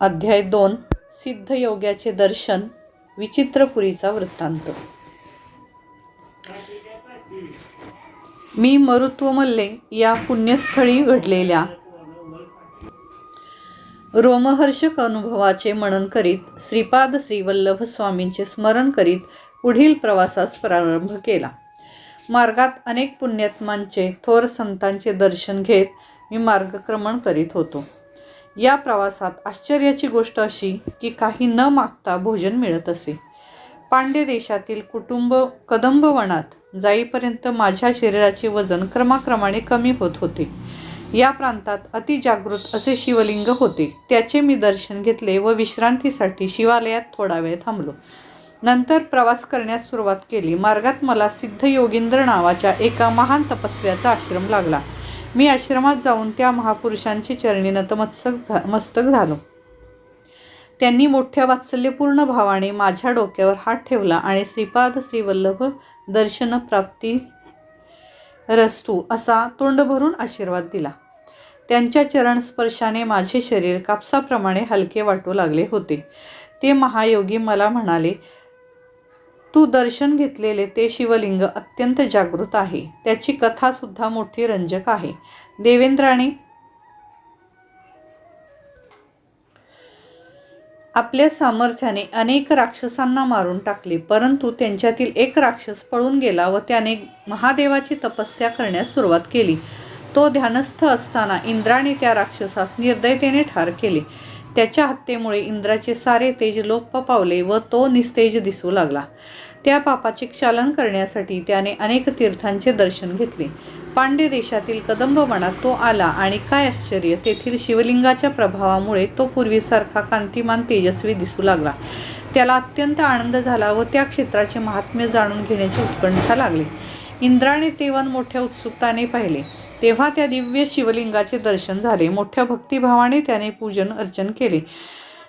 अध्याय दोन सिद्धयोग्याचे दर्शन विचित्रपुरीचा वृत्तांत. मी मरुत्वमल्ले या पुण्यस्थळी घडलेल्या रोमहर्षक अनुभवाचे मनन करीत श्रीपाद श्रीवल्लभ स्वामींचे स्मरण करीत पुढील प्रवासास प्रारंभ केला. मार्गात अनेक पुण्यात्मांचे थोर संतांचे दर्शन घेत मी मार्गक्रमण करीत होतो. या प्रवासात आश्चर्याची गोष्ट अशी की काही न मागता भोजन मिळत असे. पांड्य देशातील कुटुंब कदंबवनात जाईपर्यंत माझ्या शरीराचे वजन क्रमाक्रमाने कमी होत होते. या प्रांतात अतिजागृत असे शिवलिंग होते. त्याचे मी दर्शन घेतले व विश्रांतीसाठी शिवालयात थोडा वेळ थांबलो. नंतर प्रवास करण्यास सुरुवात केली. मार्गात मला सिद्ध योगिंद्र नावाच्या एका महान तपस्व्याचा आश्रम लागला. मी आश्रमात जाऊन त्या महापुरुषांची चरणी नतमस्तक झा मस्तक झालो त्यांनी मोठ्या वात्सल्यपूर्ण भावाने माझ्या डोक्यावर हात ठेवला आणि श्रीपाद श्रीवल्लभ दर्शन प्राप्ती रस्तू असा तोंड भरून आशीर्वाद दिला. त्यांच्या चरणस्पर्शाने माझे शरीर कापसाप्रमाणे हलके वाटू लागले होते. ते महायोगी मला म्हणाले तू दर्शन घेतलेले ते शिवलिंग अत्यंत जागृत आहे. त्याची कथासुद्धा मोठी रंजक आहे. देवेंद्राने आपल्या सामर्थ्याने अनेक राक्षसांना मारून टाकले परंतु त्यांच्यातील एक राक्षस पळून गेला व त्याने महादेवाची तपस्या करण्यास सुरुवात केली. तो ध्यानस्थ असताना इंद्राने त्या राक्षसास निर्दयतेने ठार केले. त्याच्या हत्येमुळे इंद्राचे सारे तेज लोप पावले व तो निस्तेज दिसू लागला. त्या पापाचे क्षालन करण्यासाठी त्याने अनेक तीर्थांचे दर्शन घेतले. पांडे देशातील कदंब वनात तो आला आणि काय आश्चर्य तेथील शिवलिंगाच्या प्रभावामुळे तो पूर्वीसारखा कांतिमान तेजस्वी दिसू लागला. त्याला अत्यंत आनंद झाला व त्या क्षेत्राचे महात्म्य जाणून घेण्याची उत्कंठा लागली. इंद्राने ते वन मोठ्या उत्सुकताने पाहिले. तेव्हा त्या दिव्य शिवलिंगाचे दर्शन झाले. मोठ्या भक्तिभावाने त्याने पूजन अर्चन केले.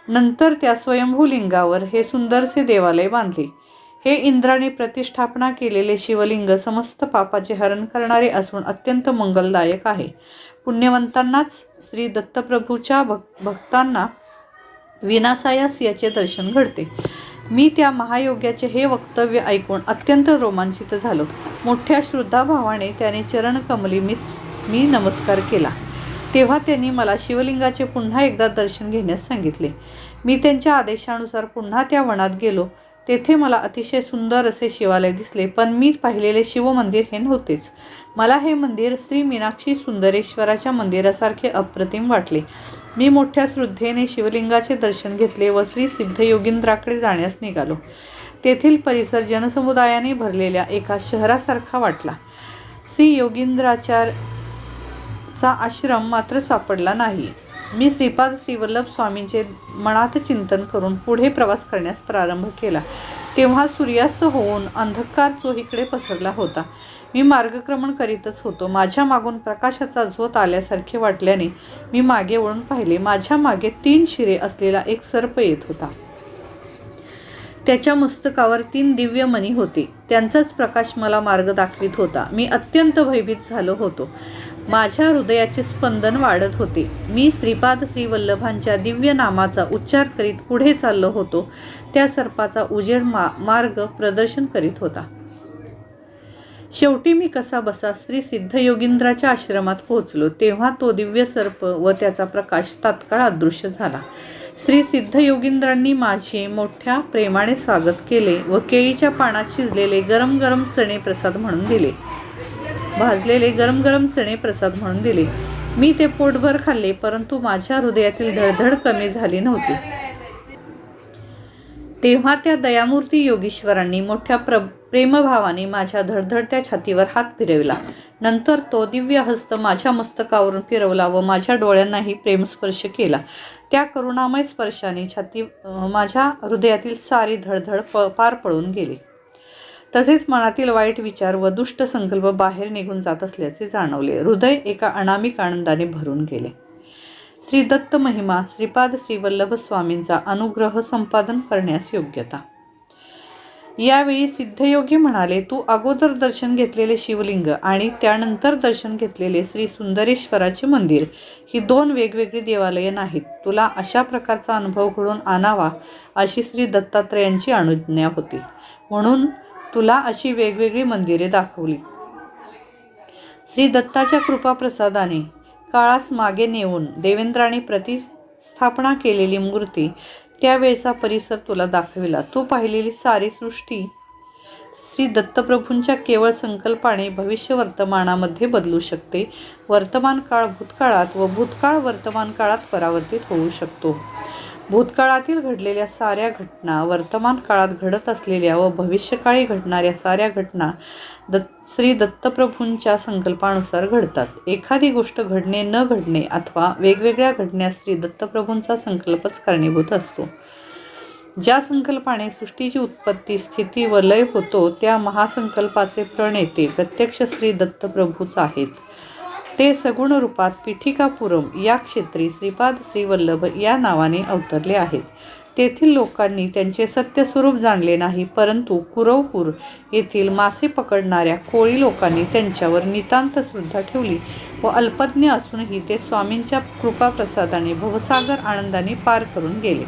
नंतर त्या स्वयंभू लिंगावर हे सुंदरसे देवालय बांधले. हे इंद्राने प्रतिष्ठापना केलेले शिवलिंग समस्त पापाचे हरण करणारे असून अत्यंत मंगलदायक आहे. पुण्यवंतांनाच श्री दत्तप्रभूच्या भक भक्तांना विनासायास याचे दर्शन घडते. मी त्या महायोग्याचे हे वक्तव्य ऐकून अत्यंत रोमांचित झालो. मोठ्या श्रद्धाभावाने त्याने चरणकमली मी मी नमस्कार केला. तेव्हा त्यांनी मला शिवलिंगाचे पुन्हा एकदा दर्शन घेण्यास सांगितले. मी त्यांच्या आदेशानुसार पुन्हा त्या वनात गेलो. तेथे मला अतिशय सुंदर असे शिवालय दिसले पण मी पाहिलेले शिवमंदिर हे नव्हतेच. मला हे मंदिर श्री मीनाक्षी सुंदरेश्वराच्या मंदिरासारखे अप्रतिम वाटले. मी मोठ्या श्रद्धेने शिवलिंगाचे दर्शन घेतले व श्री सिद्ध योगिंद्राकडे जाण्यास निघालो. तेथील परिसर जनसमुदायाने भरलेल्या एका शहरासारखा वाटला. श्री योगिंद्राचारचा आश्रम मात्र सापडला नाही. मी श्रीपाद श्रीवल्लभ स्वामींचे मनात चिंतन करून पुढे प्रवास करण्यास प्रारंभ केला. तेव्हा सूर्यास्त होऊन अंधकार चोहीकडे पसरला होता. मी मार्गक्रमण करीतच होतो. माझ्या मागून प्रकाशाचा झोत आल्यासारखे वाटल्याने मी मागे वळून पाहिले. माझ्या मागे तीन शिरे असलेला एक सर्प येत होता. त्याच्या मस्तकावर तीन दिव्य मणी होते. त्यांचाच प्रकाश मला मार्ग दाखवित होता. मी अत्यंत भयभीत झालो होतो. माझ्या हृदयाचे स्पंदन वाढत होते. मी श्रीपाद श्रीवल्लभांच्या दिव्य नामाचा उच्चार करीत पुढे चाललो होतो. त्या सर्पाचा उजेड मा मार्ग प्रदर्शन करीत होता. शेवटी मी कसा बसा श्री सिद्धयोगींद्राच्या आश्रमात पोहोचलो तेव्हा तो दिव्य सर्प व त्याचा प्रकाश तात्काळ अदृश्य झाला. श्री सिद्ध योगिंद्रांनी माझे मोठ्या प्रेमाने स्वागत केले व केळीच्या पानात शिजलेले गरम गरम चणे प्रसाद म्हणून दिले. भाजलेले गरम गरम चणे प्रसाद म्हणून दिले. मी ते पोटभर खाल्ले परंतु माझ्या हृदयातील धडधड कमी झाली नव्हती. तेव्हा त्या दयामूर्ती योगेश्वरांनी मोठ्या प्र प्रेमभावाने माझ्या धडधडत्या छातीवर हात फिरविला. नंतर तो दिव्य हस्त माझ्या मस्तकावरून फिरवला व माझ्या डोळ्यांनाही प्रेमस्पर्श केला. त्या करुणामय स्पर्शाने छाती माझ्या हृदयातील सारी धडधड प पार पळून गेली. तसेच मनातील वाईट विचार व दुष्ट संकल्प बाहेर निघून जात असल्याचे जाणवले. हृदय एका अनामिक आनंदाने भरून गेले. श्री दत्त महिमा श्रीपाद श्रीवल्लभ स्वामींचा अनुग्रह संपादन करण्यास योग्यता. यावेळी सिद्धयोगी म्हणाले तू अगोदर दर्शन घेतलेले शिवलिंग आणि त्यानंतर दर्शन घेतलेले श्री सुंदरेश्वराचे मंदिर ही दोन वेगवेगळी देवालये नाहीत. तुला अशा प्रकारचा अनुभव घडून आणावा अशी श्री दत्तात्रयांची अनुज्ञा होती. म्हणून तुला अशी वेगवेगळी मंदिरे दाखवली. श्री दत्ताच्या कृपाप्रसादाने काळास मागे नेऊन देवेंद्राने प्रतिस्थापना केलेली मूर्ती त्यावेळचा परिसर तुला दाखविला. तू पाहिलेली सारी सृष्टी श्री दत्तप्रभूंच्या केवळ संकल्पाने भविष्य वर्तमानामध्ये बदलू शकते. वर्तमान काळ भूतकाळात व भूतकाळ वर्तमान काळात परावर्तित होऊ शकतो. भूतकाळातील घडलेल्या साऱ्या घटना वर्तमान काळात घडत असलेल्या व भविष्यकाळी घडणाऱ्या साऱ्या घटना दत्त श्री दत्तप्रभूंच्या संकल्पानुसार घडतात. एखादी गोष्ट घडणे न घडणे अथवा वेगवेगळ्या घडण्यास श्री दत्तप्रभूंचा संकल्पच कारणीभूत असतो. ज्या संकल्पाने सृष्टीची उत्पत्ती स्थिती व लय होतो त्या महासंकल्पाचे प्रणेते प्रत्यक्ष श्री दत्तप्रभूच आहेत. ते सगुण रूपात पीठिकापुरम या क्षेत्री श्रीपाद श्रीवल्लभ या नावाने अवतरले आहेत. तेथील लोकांनी त्यांचे सत्यस्वरूप जाणले नाही परंतु कुरवपूर येथील मासे पकडणाऱ्या कोळी लोकांनी त्यांच्यावर नितांत श्रद्धा ठेवली व अल्पज्ञ असूनही ते स्वामींच्या कृपाप्रसादाने भवसागर आनंदाने पार करून गेले.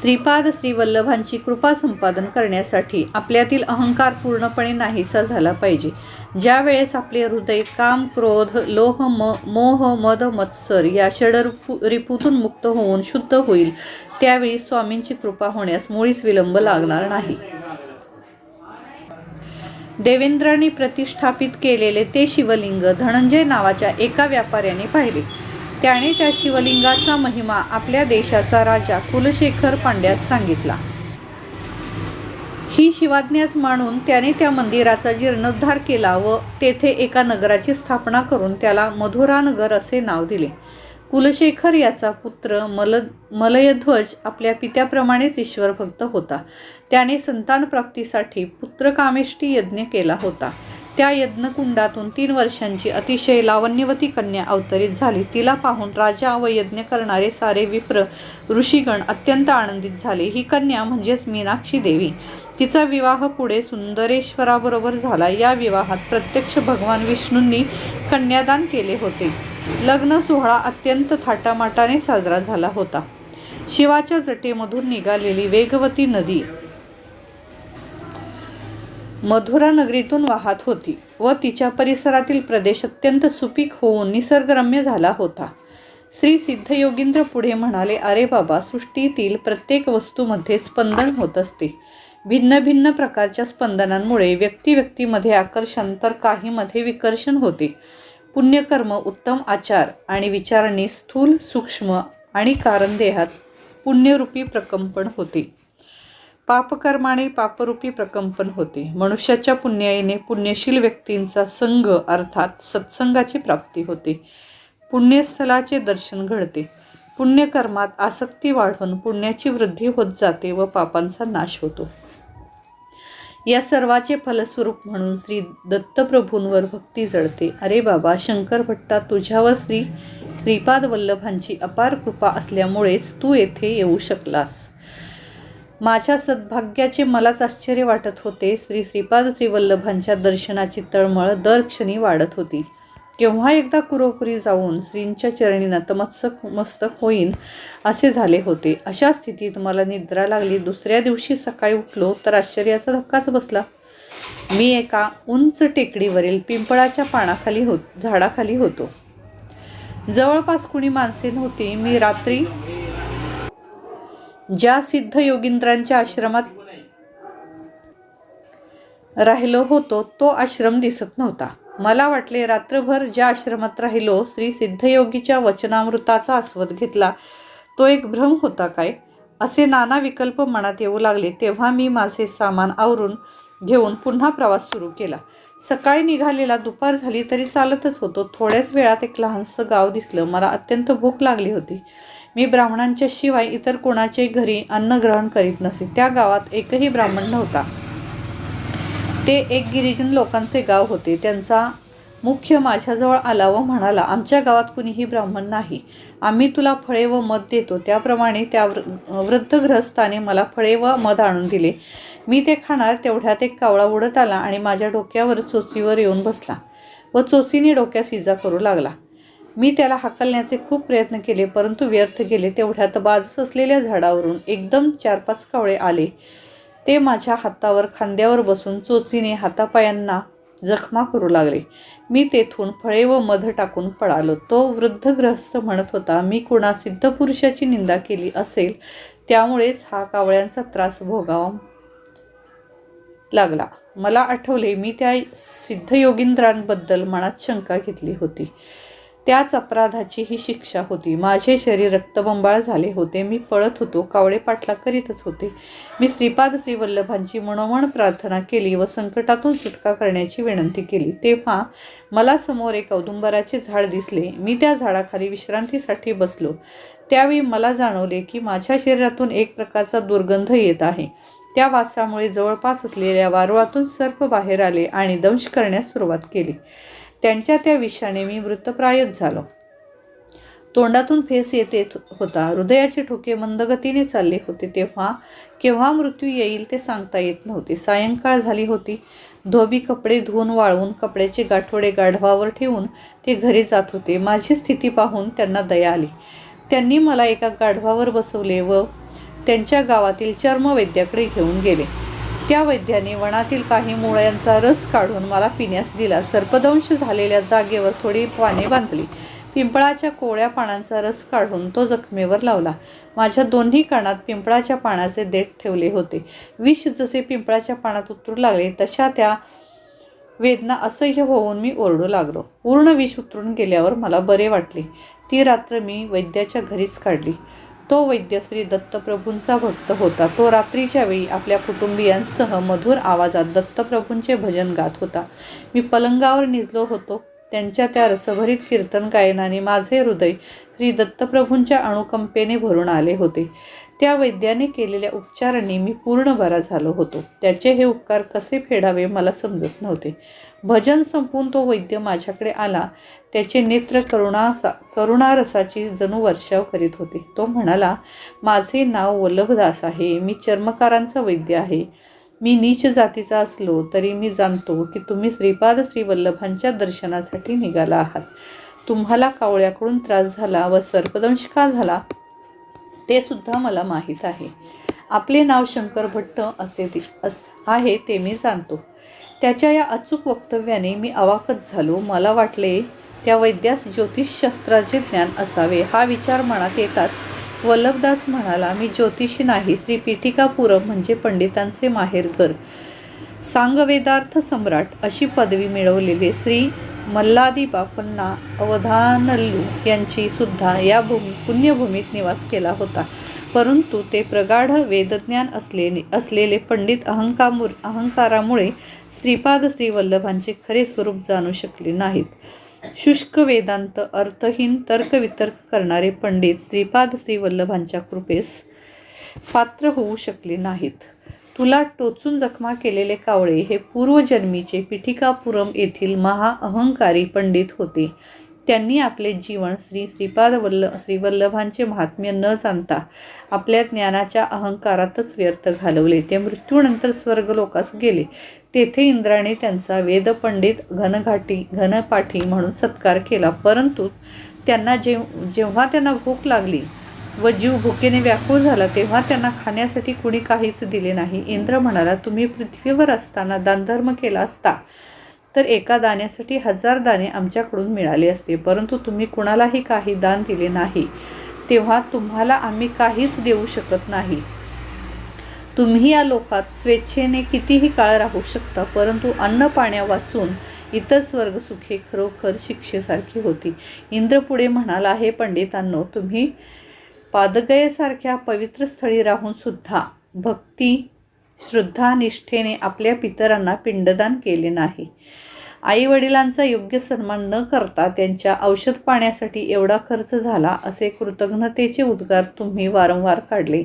श्रीपाद श्रीवल्लभांची कृपा संपादन करण्यासाठी आपल्यातील अहंकार पूर्णपणे नाहीसा झाला पाहिजे. ज्या वेळेस आपले हृदय काम क्रोध लोह म मोह मद मत्सर या षडरिपू रिपूतून मुक्त होऊन शुद्ध होईल त्यावेळी स्वामींची कृपा होण्यास मुळीच विलंब लागणार नाही. देवेंद्रांनी प्रतिष्ठापित केलेले ते शिवलिंग धनंजय नावाच्या एका व्यापाऱ्याने पाहिले. त्याने त्या शिवलिंगाचा महिमा आपल्या देशाचा राजा कुलशेखर पांड्यास सांगितला. ही शिवाज्ञाच मानून त्याने त्या मंदिराचा जीर्णोद्धार केला व तेथे एका नगराची स्थापना करून त्याला मधुरानगर असे नाव दिले. कुलशेखर याचा पुत्र मल मलयध्वज आपल्या पित्याप्रमाणेच ईश्वरभक्त होता. त्याने संतान प्राप्तीसाठी पुत्रकामेष्टी यज्ञ केला होता. त्या यज्ञकुंडातून तीन वर्षांची अतिशय लावण्यवती कन्या अवतरित झाली. तिला पाहून राजा व यज्ञ करणारे सारे विप्र ऋषीगण अत्यंत आनंदित झाले. ही कन्या म्हणजेच मीनाक्षी देवी. तिचा विवाह पुढे सुंदरेश्वराबरोबर झाला. या विवाहात प्रत्यक्ष भगवान विष्णूंनी कन्यादान केले होते. लग्न सोहळा अत्यंत थाटामाटाने साजरा झाला होता. शिवाच्या जटेमधून निघालेली वेगवती नदी मधुरा नगरीतून वाहत होती व तिच्या परिसरातील प्रदेश अत्यंत सुपीक होऊन निसर्गरम्य झाला होता. श्री सिद्धयोगींद्र पुढे म्हणाले अरे बाबा सृष्टीतील प्रत्येक वस्तूमध्ये स्पंदन होत असते. भिन्न भिन्न प्रकारच्या स्पंदनांमुळे व्यक्ती व्यक्तीमध्ये आकर्षण तर काहीमध्ये विकर्षण होते. पुण्यकर्म उत्तम आचार आणि विचारणे स्थूल सूक्ष्म आणि कारण देहात पुण्यरूपी प्रकंपन होते. पापकर्माने पापरूपी प्रकंपन होते. मनुष्याच्या पुण्याईने पुण्यशील व्यक्तींचा संघ अर्थात सत्संगाची प्राप्ती होते. पुण्यस्थलाचे दर्शन घडते. पुण्यकर्मात आसक्ती वाढून पुण्याची वृद्धी होत जाते व पापांचा नाश होतो. या सर्वाचे फलस्वरूप म्हणून श्री दत्तप्रभूंवर भक्ती जळते अरे बाबा शंकर भट्टा तुझ्यावर श्री श्रीपाद वल्लभांची अपार कृपा असल्यामुळेच तू येथे येऊ शकलास. माझ्या सद्भाग्याचे मलाच आश्चर्य वाटत होते. श्री श्रीपाद श्रीवल्लभांच्या दर्शनाची तळमळ दर क्षणी वाढत होती. केव्हा एकदा कुरोकुरी जाऊन श्रींच्या चरणी नतमस्तक मस्तक होईन असे झाले होते. अशा स्थितीत मला निद्रा लागली. दुसऱ्या दिवशी सकाळी उठलो तर आश्चर्याचा धक्काच बसला. मी एका उंच टेकडीवरील पिंपळाच्या पानाखाली होत झाडाखाली होतो. जवळपास कुणी माणसे नव्हती. मी रात्री ज्या सिद्ध योगिंद्रांच्या आश्रमात राहिलो होतो तो आश्रम दिसत नव्हता. मला वाटले रात्रभर ज्या आश्रमात राहिलो श्री सिद्धयोगीच्या वचनामृताचा आस्वाद घेतला. तो एक भ्रम होता काय? असे नाना विकल्प मनात येऊ लागले तेव्हा मी माझे सामान आवरून घेऊन पुन्हा प्रवास सुरू केला. सकाळी निघालेला दुपार झाली तरी चालतच होतो. थोड्याच वेळात एक लहानसं गाव दिसलं. मला अत्यंत भूक लागली होती. मी ब्राह्मणांच्या शिवाय इतर कोणाच्याही घरी अन्न ग्रहण करीत नसे. त्या गावात एकही ब्राह्मण नव्हता. ते एक गिरिजन लोकांचे गाव होते. त्यांचा मुख्य माझ्याजवळ आला व म्हणाला आमच्या गावात कुणीही ब्राह्मण नाही. आम्ही तुला फळे व मध देतो. त्याप्रमाणे त्या वृ वृद्ध ग्रहस्थाने मला फळे व मध आणून दिले. मी ते खाणार तेवढ्यात एक कावळा उडत आला आणि माझ्या डोक्यावर चोचीवर येऊन बसला व चोचीने डोक्यास इजा करू लागला. मी त्याला हाकलण्याचे खूप प्रयत्न केले परंतु व्यर्थ गेले. तेवढ्यात बाजूस असलेल्या झाडावरून एकदम चार पाच कावळे आले. ते माझ्या हातावर खांद्यावर बसून चोचीने हातापायांना जखमा करू लागले. मी तेथून फळे व मध टाकून पळालो. तो वृद्ध ग्रहस्थ म्हणत होता मी कुणा सिद्ध पुरुषाची निंदा केली असेल त्यामुळेच हा कावळ्यांचा त्रास भोगावा लागला. मला आठवले मी त्या सिद्धयोगींद्रांबद्दल मनात शंका घेतली होती. त्याच अपराधाची ही शिक्षा होती. माझे शरीर रक्तबंबाळ झाले होते. मी पळत होतो. कावळे पाठला करीतच होते. मी श्रीपाद श्रीवल्लभांची मनोमन प्रार्थना केली व संकटातून सुटका करण्याची विनंती केली. तेव्हा मला समोर एक औदुंबराचे झाड दिसले. मी त्या झाडाखाली विश्रांतीसाठी बसलो. त्यावेळी मला जाणवले की माझ्या शरीरातून एक प्रकारचा दुर्गंध येत आहे. त्या वासामुळे जवळपास असलेल्या वारुळातून सर्प बाहेर आले आणि दंश करण्यास सुरुवात केली. त्यांच्या त्या विषाने मी मृतप्रायच झालो. तोंडातून फेस येत येत होता. हृदयाचे ठोके मंदगतीने चालले होते तेव्हा केव्हा मृत्यू येईल ते सांगता येत नव्हते. सायंकाळ झाली होती. धोबी कपडे धुवून वाळवून कपड्याचे गाठोडे गाढवावर ठेवून ते घरी जात होते. माझी स्थिती पाहून त्यांना दया आली. त्यांनी मला एका गाढवावर बसवले व त्यांच्या गावातील चर्मवैद्याकडे घेऊन गेले. त्या वैद्याने वनातील काही मुळ्यांचा रस काढून मला पिण्यास दिला. सर्पदंश झालेल्या जागेवर थोडी पाने बांधली. पिंपळाच्या कोवळ्या पानांचा रस काढून तो जखमेवर लावला. माझ्या दोन्ही कानात पिंपळाच्या पानाचे देठ ठेवले होते. विष जसे पिंपळाच्या पानात उतरू लागले तशा त्या वेदना असह्य होऊन मी ओरडू लागलो. पूर्ण विष उतरून गेल्यावर मला बरे वाटले. ती रात्र मी वैद्याच्या घरीच काढली. तो वैद्य श्री दत्तप्रभूंचा भक्त होता. तो रात्रीच्या वेळी आपल्या कुटुंबियांसह मधुर आवाजात दत्तप्रभूंचे भजन गात होता. मी पलंगावर निजलो होतो. त्यांच्या त्या रसभरीत कीर्तन गायनाने माझे हृदय श्री दत्तप्रभूंच्या अणुकंपेने भरून आले होते. त्या वैद्याने केलेल्या उपचारांनी मी पूर्ण बरा झालो होतो. त्याचे हे उपकार कसे फेडावे मला समजत नव्हते. भजन संपून तो वैद्य माझ्याकडे आला. त्याचे नेत्र करुणासा करुणारसाची जणू वर्षाव करीत होते. तो म्हणाला माझे नाव वल्लभदास आहे. मी चर्मकारांचा वैद्य आहे. मी नीच जातीचा असलो तरी मी जाणतो की तुम्ही श्रीपाद श्री वल्लभांच्या दर्शनासाठी निघाला आहात. तुम्हाला कावळ्याकडून त्रास झाला व सर्पदंश का झाला ते सुद्धा मला माहीत आहे. आपले नाव शंकर भट्ट असे दि अस आहे ते मी जाणतो. त्याच्या या अचूक वक्तव्याने मी अवाकच झालो. मला वाटले त्या वैद्यास ज्योतिषशास्त्राचे ज्ञान असावे हा विचार मनात येताच. वल्लभदास म्हणाला मी ज्योतिषी नाही श्री पीठिकापुरम म्हणजे पंडितांचे माहेरघर सांगवेदार्थ सम्राट अशी पदवी मिळवलेले श्री मल्लादी बापन्ना अवधानल्लू यांची सुद्धा या भूमी पुण्यभूमीत निवास केला होता. परंतु ते प्रगाढ वेदज्ञान असलेले असलेले पंडित अहंकामुर अहंकारामुळे श्रीपाद श्रीवल्लभांचे खरे स्वरूप जाणू शकले नाहीत. शुष्क वेदांत अर्थहीन तर्कवितर्क करणारे पंडित श्रीपाद श्रीवल्लभांच्या कृपेस पात्र होऊ शकले नाहीत. तुला टोचून जखमा केलेले कावळे हे पूर्वजन्मीचे पिठिकापुरम येथील महाअहंकारी पंडित होते. त्यांनी आपले जीवन श्री श्रीपाद वल्ल श्रीवल्लभांचे महात्म्य न जाणता आपल्या ज्ञानाच्या अहंकारातच व्यर्थ घालवले. ते मृत्यूनंतर स्वर्गलोकास गेले. तेथे इंद्राने त्यांचा वेदपंडित घनघाटी घनपाठी म्हणून सत्कार केला. परंतु त्यांना जेव जेव्हा त्यांना भूक लागली व जीव भुकेने व्याकुळ झाला तेव्हा त्यांना खाण्यासाठी कुणी काहीच दिले नाही. इंद्र म्हणाला तुम्ही पृथ्वीवर असताना दानधर्म केला असता. तर एका दाण्यासाठी हजार दाणे आमच्याकडून मिळाले असते. परंतु तुम्ही कुणालाही काही दान दिले नाही तेव्हा तुम्हाला आम्ही काहीच देऊ शकत नाही. तुम्ही या लोकात स्वेच्छेने कितीही काळ राहू शकता परंतु अन्न पाण्या वाचून इतर स्वर्ग सुखे खरोखर शिक्षेसारखी होती. इंद्र पुढे म्हणाला हे पंडितांनो तुम्ही पादगयेसारख्या पवित्र स्थळी राहून सुद्धा भक्ती श्रद्धा निष्ठेने आपल्या पितरांना पिंडदान केले नाही. आईवडिलांचा योग्य सन्मान न करता त्यांच्या औषध पाण्यासाठी एवढा खर्च झाला असे कृतज्ञतेचे उद्गार तुम्ही वारंवार काढले.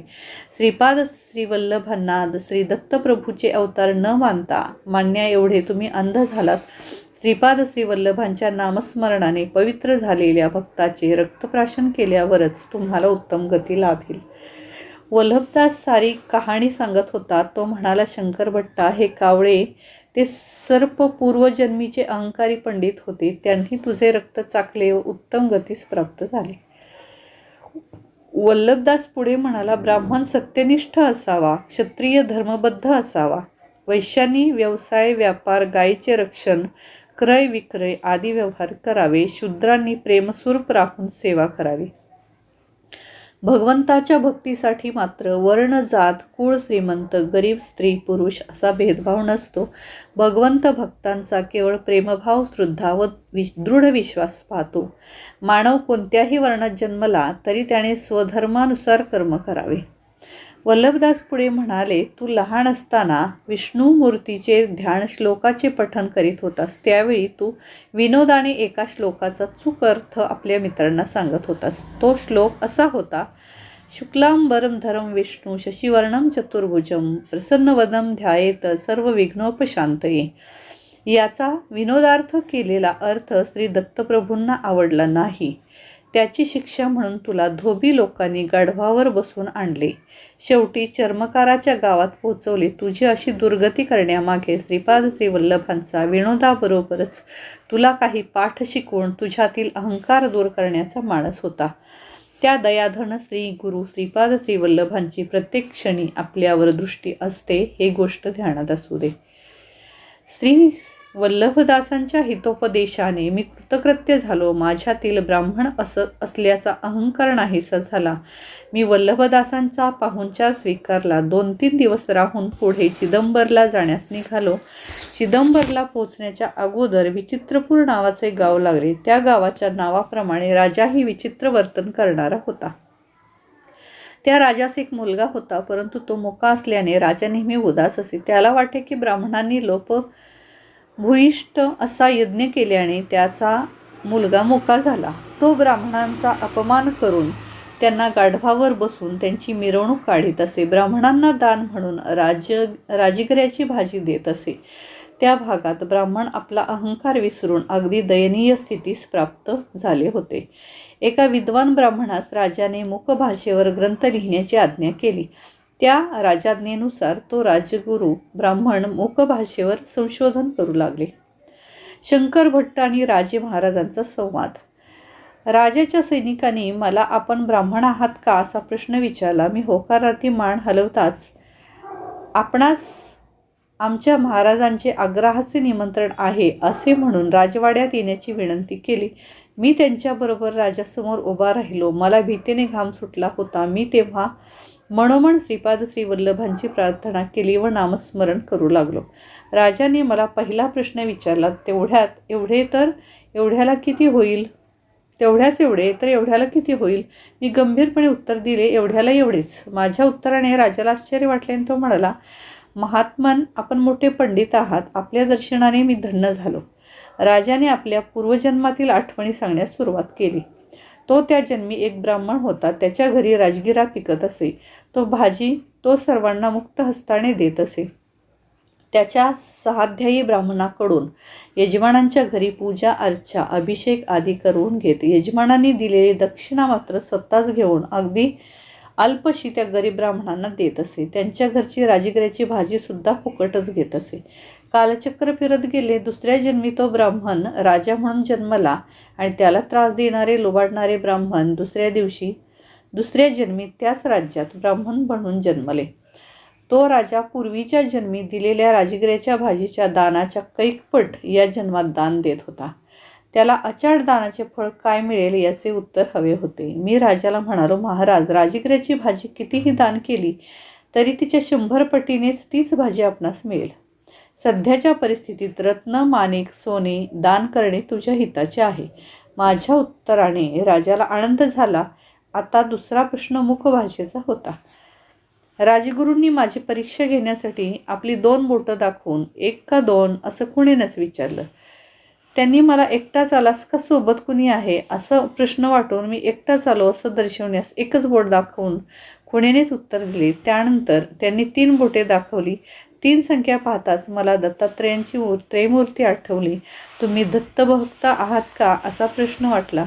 श्रीपाद श्रीवल्लभांना श्री दत्तप्रभूचे अवतार न मानता मान्या एवढे तुम्ही अंध झालात. श्रीपाद श्रीवल्लभांच्या नामस्मरणाने पवित्र झालेल्या भक्ताचे रक्तप्राशन केल्यावरच तुम्हाला उत्तम गती लाभेल. वल्लभदास सारी कहाणी सांगत होता. तो म्हणाला शंकर भट्टा हे कावळे ते सर्प पूर्वजन्मीचे अहंकारी पंडित होते. त्यांनी तुझे रक्त चाकले व उत्तम गतीस प्राप्त झाले. वल्लभदास पुढे म्हणाला ब्राह्मण सत्यनिष्ठ असावा क्षत्रिय धर्मबद्ध असावा. वैश्यांनी व्यवसाय व्यापार गायीचे रक्षण क्रय विक्रय आदी व्यवहार करावे. शूद्रांनी प्रेमस्वरूप राहून सेवा करावी. भगवंताच्या भक्तीसाठी मात्र वर्ण जात कुळ श्रीमंत गरीब स्त्री पुरुष असा भेदभाव नसतो. भगवंत भक्तांचा केवळ प्रेमभाव श्रद्धा व विश दृढ विश्वास पाहतो. मानव कोणत्याही वर्णात जन्मला तरी त्याने स्वधर्मानुसार कर्म करावे. वल्लभदास पुढे म्हणाले तू लहान असताना विष्णू मूर्तीचे ध्यान श्लोकाचे पठन करीत होतास. त्यावेळी तू विनोदाने एका श्लोकाचा चूक अर्थ आपल्या मित्रांना सांगत होतास. तो श्लोक असा होता शुक्लांबरम धरम विष्णू शशिवर्णम चतुर्भुजम प्रसन्नवदम ध्यायेत सर्व विघ्नोपशांतये याचा विनोदार्थ केलेला अर्थ श्री दत्तप्रभूंना आवडला नाही. त्याची शिक्षा म्हणून तुला धोबी लोकांनी गाढवावर बसवून आणले. शेवटी चर्मकाराच्या गावात पोचवले तुझी अशी दुर्गती करण्यामागे श्रीपाद श्री वल्लभांचा विनोदाबरोबरच तुला काही पाठ शिकवून तुझ्यातील अहंकार दूर करण्याचा माणस होता. त्या दयाधन श्री गुरु श्रीपाद श्री वल्लभांची प्रत्येक क्षणी आपल्यावर दृष्टी असते हे गोष्ट ध्यानात असू दे. श्री वल्लभदासांच्या हितोपदेशाने मी कृतकृत्य झालो. माझ्यातील ब्राह्मण असं असल्याचा अहंकार नाहीसा झाला. मी वल्लभदासांचा पाहुणचार स्वीकारला. दोन तीन दिवस राहून पुढे चिदंबरला जाण्यास निघालो. चिदंबरला पोचण्याच्या अगोदर विचित्रपूर नावाचे गाव लागले. त्या गावाच्या नावाप्रमाणे राजाही विचित्र वर्तन करणारा होता. त्या राजास एक मुलगा होता परंतु तो मुका असल्याने राजा नेहमी उदास असे. त्याला वाटे की ब्राह्मणांनी लोप भूयिष्ठ असा यज्ञ केल्याने त्याचा मुलगा मोका झाला. तो ब्राह्मणांचा अपमान करून त्यांना गाढवावर बसून त्यांची मिरवणूक काढीत असे. ब्राह्मणांना दान म्हणून राज राजिगऱ्याची भाजी देत असे. त्या भागात ब्राह्मण आपला अहंकार विसरून अगदी दयनीय स्थितीस प्राप्त झाले होते. एका विद्वान ब्राह्मणास राजाने मूकभाषेवर ग्रंथ लिहिण्याची आज्ञा केली. त्या राजाज्ञेनुसार तो राजगुरू ब्राह्मण मूकभाषेवर संशोधन करू लागले. शंकर भट्ट आणि राजे महाराजांचा संवाद. राजाच्या सैनिकांनी मला आपण ब्राह्मण आहात का? असा प्रश्न विचारला. मी होकाराती मान हलवताच आपणास आमच्या महाराजांचे आग्रहाचे निमंत्रण आहे असे म्हणून राजवाड्यात येण्याची विनंती केली. मी त्यांच्याबरोबर राजासमोर उभा राहिलो. मला भीतीने घाम सुटला होता. मी तेव्हा मनोमन श्रीपाद श्री वल्लभांची प्रार्थना केली व नामस्मरण करू लागलो. राजाने मला पहिला प्रश्न विचारला तेवढ्यात एवढे तर एवढ्याला किती होईल? तेवढ्याच एवढे तर एवढ्याला किती होईल? मी गंभीरपणे उत्तर दिले एवढ्याला एवढेच. माझ्या उत्तराने राजाला आश्चर्य वाटले आणि तो म्हणाला महात्मन आपण मोठे पंडित आहात. आपल्या दर्शनाने मी धन्य झालो. राजाने आपल्या पूर्वजन्मातील आठवणी सांगण्यास सुरुवात केली. तो त्या जन्मी एक ब्राह्मण होता. त्याच्या घरी राजगिरा पिकत असे. तो भाजी तो सर्वांना मुक्त हस्ताने देत असे. त्याच्या सहाध्यायी ब्राह्मणाकडून यजमानांच्या घरी पूजा अर्चा अभिषेक आदी करून घेत. यजमानांनी दिलेली दक्षिणा मात्र स्वतःच घेऊन अगदी अल्पशी त्या गरीब ब्राह्मणांना देत असे. त्यांच्या घरची राजगिऱ्याची भाजीसुद्धा फुकटच घेत असे. कालचक्र फिरत गेले दुसऱ्या जन्मी तो ब्राह्मण राजा म्हणून जन्मला आणि त्याला त्रास देणारे लोबाडणारे ब्राह्मण दुसऱ्या दिवशी दुसऱ्या जन्मी त्याच राज्यात ब्राह्मण म्हणून जन्मले. तो राजा पूर्वीच्या जन्मी दिलेल्या राजगिऱ्याच्या भाजीच्या दानाच्या कैकपट या जन्मात दान देत होता. त्याला अचाट दानाचे फळ काय मिळेल याचे उत्तर हवे होते. मी राजाला म्हणालो महाराज राजगिऱ्याची भाजी कितीही दान केली तरी तिच्या शंभर पटीनेच तीच भाजी आपणास मिळेल. सध्याच्या परिस्थितीत रत्न माणिक सोने दान करणे तुझ्या हिताचे आहे. माझ्या उत्तराने राजाला आनंद झाला. आता दुसरा प्रश्न मुख भाषेचा होता. राजगुरूंनी माझी परीक्षा घेण्यासाठी आपली दोन बोटं दाखवून एक का दोन असं कुणीनच विचारलं. त्यांनी मला एकटाच आलास का सोबत कुणी आहे असं प्रश्न वाटून मी एकटाच आलो असं दर्शवण्यास एकच बोट दाखवून खुणेनेच उत्तर दिले. त्यानंतर त्यांनी तीन बोटे दाखवली. तीन संख्या पाहताच मला दत्तात्रेयांची मूर त्रयमूर्ती आठवली. तुम्ही दत्तभक्त आहात का? असा प्रश्न वाटला.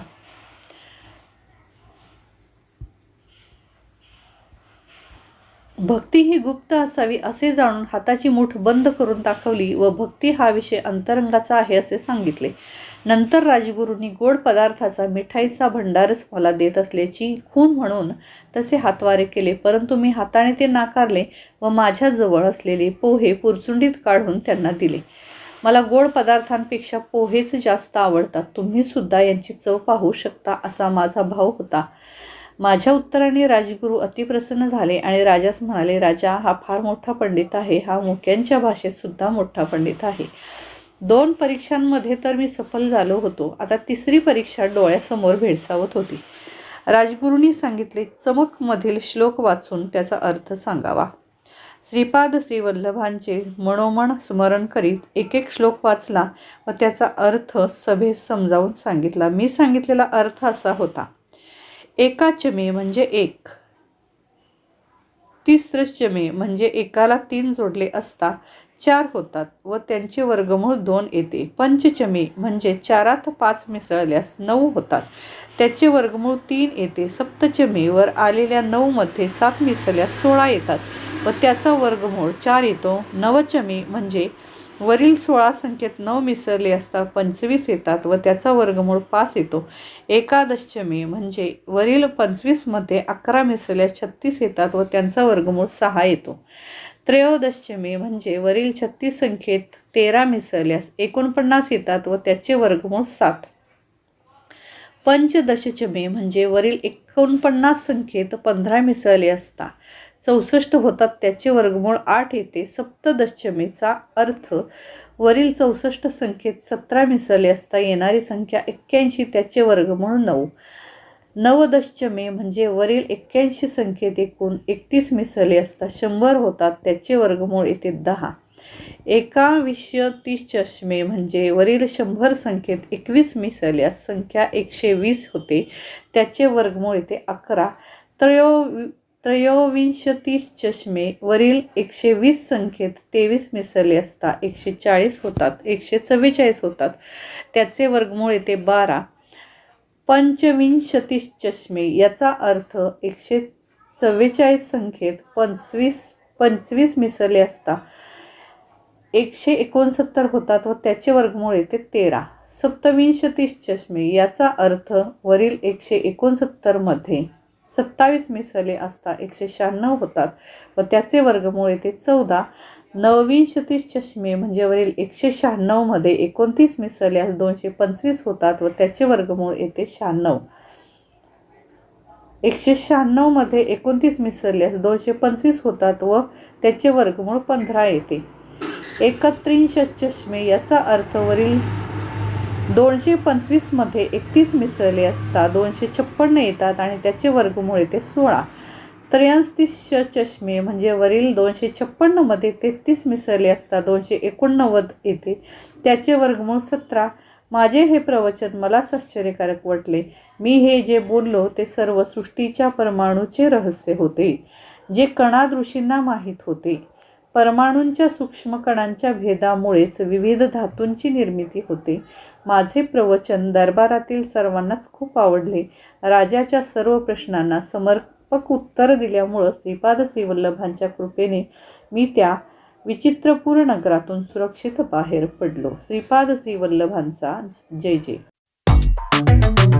भक्ती ही गुप्त असावी असे जाणून हाताची मूठ बंद करून दाखवली व भक्ती हा विषय अंतरंगाचा आहे असे सांगितले. नंतर राजगुरूंनी गोड पदार्थाचा मिठाईचा भंडारच मला देत असल्याची खून म्हणून तसे हातवारे केले. परंतु मी हाताने ते नाकारले व माझ्याजवळ असलेले पोहे पुरचुंडीत काढून त्यांना दिले. मला गोड पदार्थांपेक्षा पोहेच जास्त आवडतात. तुम्ही सुद्धा यांची चव पाहू शकता असा माझा भाव होता. माझ्या उत्तराने राजगुरू अतिप्रसन्न झाले आणि राजास म्हणाले राजा हा फार मोठा पंडित आहे. हा मोक्यांच्या भाषेत सुद्धा मोठा पंडित आहे. दोन परीक्षांमध्ये तर मी सफल झालो होतो. आता तिसरी परीक्षा डोळ्यासमोर भेडसावत होती. राजगुरूंनी सांगितले चमकमधील श्लोक वाचून त्याचा अर्थ सांगावा. श्रीपाद श्रीवल्लभांचे मनोमन स्मरण करीत एक एक श्लोक वाचला व त्याचा अर्थ सभेस समजावून सांगितला. मी सांगितलेला अर्थ असा होता एका चमे म्हणजे एक. तिसरं चमे म्हणजे एकाला तीन जोडले असता चार होतात व त्यांचे वर्गमूळ दोन येते. पंचचमी म्हणजे चारात पाच मिसळल्यास नऊ होतात. त्याचे वर्गमूळ तीन येते. सप्तचमीवर आलेल्या नऊमध्ये सात मिसळल्यास सोळा येतात व त्याचा वर्गमूळ चार येतो. नवचमी म्हणजे वरील सोळा संख्येत नऊ मिसळले असता पंचवीस येतात व त्याचा वर्गमूळ पाच येतो. एकादशमी म्हणजे वरील पंचवीसमध्ये अकरा मिसळल्यास छत्तीस येतात व त्यांचा वर्गमूळ सहा येतो. त्रयोदशमी म्हणजे वरील छत्तीस संख्येत तेरा मिसळल्यास एकोणपन्नास येतात व त्याचे वर्गमूळ सात. पंचदशचमे म्हणजे वरील एकोणपन्नास संख्येत पंधरा मिसळले असता. चौसष्ट होतात त्याचे वर्गमूळ आठ येते. सप्तदशमेचा अर्थ वरील चौसष्ट संख्येत सतरा मिसळले असता येणारी संख्या एक्क्याऐंशी त्याचे वर्गमूळ नऊ. नवदशमे म्हणजे वरील एक्क्याऐंशी संख्येत एकूण एकतीस मिसळले असता शंभर होतात त्याचे वर्गमूळ येते दहा. एकावीसशे तीस चष्मे म्हणजे वरील शंभर संख्येत एकवीस मिसळल्यास संख्या एकशे वीस होते त्याचे वर्गमूळ येते अकरा. त्रयो त्रयोविंशतीस चष्मे वरील एकशे वीस संख्येत तेवीस मिसळले असता एकशे चाळीस होतात एकशे चव्वेचाळीस होतात. त्याचे वर्गमूळ येते बारा. पंचविंशतीस चष्मे याचा अर्थ एकशे चव्वेचाळीस संख्येत पंचवीस पंचवीस मिसळले असता एकशे एकोणसत्तर होतात व त्याचे वर्गमूळ येते तेरा. सप्तविंशतीस चष्मे याचा अर्थ वरील एकशे एकोणसत्तरमध्ये सत्तावीस मिसळले असता एकशे शहाण्णव होतात व त्याचे वर्गमूळ येते चौदा. नवविंशतीस चष्मे म्हणजे वरील एकशे शहाण्णवमध्ये एकोणतीस मिसळल्यास दोनशे पंचवीस होतात व त्याचे वर्गमूळ येते शहाण्णव. एकशे शहाण्णवमध्ये एकोणतीस मिसळल्यास दोनशे पंचवीस होतात व त्याचे वर्गमूळ पंधरा येते. एकत्रिंश चष्मे याचा अर्थ वरील दोनशे पंचवीसमध्ये एकतीस मिसळले असता दोनशे छप्पन्न येतात आणि त्याचे वर्गमूळ येते सोळा. त्र्याऐंतीस चष्मे म्हणजे वरील दोनशे छप्पन्नमध्ये तेहतीस मिसळले असता दोनशे एकोणनव्वद येते. त्याचे वर्गमूळ सतरा. माझे हे प्रवचन मलाच आश्चर्यकारक वाटले. मी हे जे बोललो ते सर्व सृष्टीच्या परमाणूचे रहस्य होते जे कणाद ऋषींना माहीत होते. परमाणूंच्या सूक्ष्म कणांच्या भेदामुळेच विविध धातूंची निर्मिती होते. माझे प्रवचन दरबारातील सर्वांनाच खूप आवडले. राजाच्या सर्व प्रश्नांना समर्पक उत्तर दिल्यामुळं श्रीपाद श्रीवल्लभांच्या कृपेने मी त्या विचित्रपूर नगरातून सुरक्षित बाहेर पडलो. श्रीपाद श्रीवल्लभांचा जय जय.